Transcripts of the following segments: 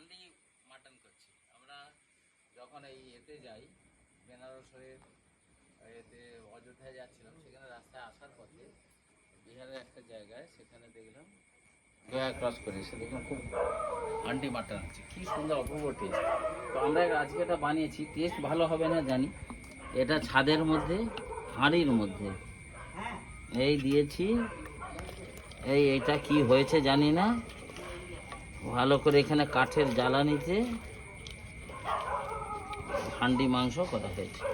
Handi mutton করছি। আমরা যখন এই এতে যাই, বেনারসের এতে অযোধ্যায় যাচ্ছিলাম, সেখানে রাস্তায় আসার পথে বিহারের একটা জায়গায় সেখানে দেখলাম গয়া ক্রস করে দেখলাম খুব হান্ডি মাটন আছে, কি সুন্দর অপূর্ব টেস্ট তো আমরা আজকে এটা বানিয়েছি টেস্ট ভালো হবে না জানি। এটা ছাদের মধ্যে, হাঁড়ির মধ্যে। এই দিয়েছি, এই এটা কি হয়েছে জানি না। ভালো করে এখানে কাঠের জ্বালানিতে হান্ডি মাংস করা হয়েছে।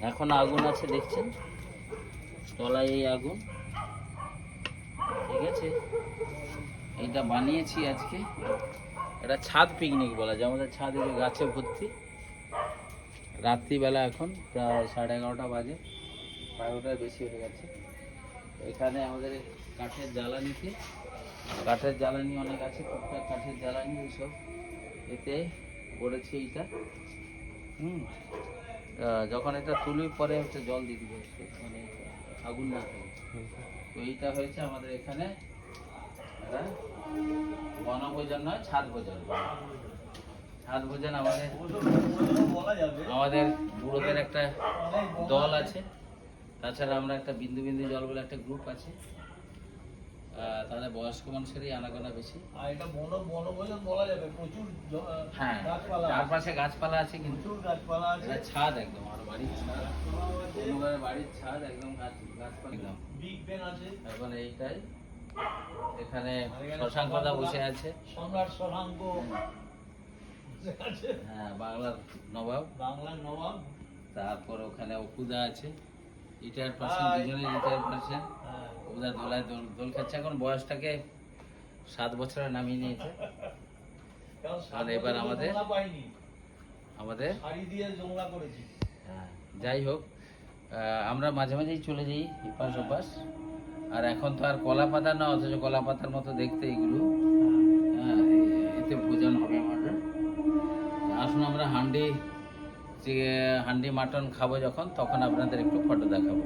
এখন আগুন আছে, দেখছেন? তলায় এই আগুন। ঠিক আছে? এটা বানিয়েছি আজকে। এটা ছাদ পিকনিক বলা যায়। আমাদের ছাদ গাছে ভর্তি। রাত্রিবেলা এখন প্রায় সাড়ে এগারোটা বাজে। বারোটার বেশি হয়ে গেছে। এখানে আমাদের কাঠের জ্বালানিতে কাঠের জ্বালানি অনেক আছে, টুকটাক কাঠের জ্বালানি এইসব। এতে করেছি এইটা। হুম। যখন এটা তুলি, পরে হচ্ছে জল দিয়ে দিবে। মানে আগুন না তো এইটা হয়েছে আমাদের এখানে বনভোজন নয়, ছাদ ভোজন। ছাদ ভোজন আমাদের আমাদের বুড়োদের একটা দল আছে। তাছাড়া আমরা একটা বিন্দু বিন্দু জল বলে একটা গ্রুপ আছে। তাদের বয়স্ক মানুষেরই আনাগোনা বেশি। আর এটা বন বনভোজন বলা যাবে প্রচুর হ্যাঁ চারপাশে গাছপালা আছে কিন্তু গাছপালা আছে। ছাদ একদম আর বাড়ির ছাদ। বাড়ির ছাদ একদম গাছ গাছপালা। একদম। বিগ বেন আছে। এখন এইটাই। এখানে শশাঙ্কদা বসে আছে। সম্রাট আছে হ্যাঁ বাংলার নবাব। বাংলার নবাব। তারপর ওখানে অপুদা আছে। রিটায়ার পার্সন হ্যাঁ। অপুদা দোলায় দোল দোল খাচ্ছে। এখন বয়সটাকে সাত বছরে নামিয়ে নিয়েছে। আর এবার আমাদের- আমাদের হ্যাঁ, যাই হোক আমরা মাঝে মাঝেই চলে যাই এপাশ ওপাশ আর এখন তো আর কলা পাতা না অথচ কলা পাতার মতো দেখতে এগুলো। হ্যাঁ, এতে ভোজন হবে আমাদের। আসুন আমরা হান্ডি হান্ডি মাটন খাব যখন তখন আপনাদের একটু ফটো দেখাবো।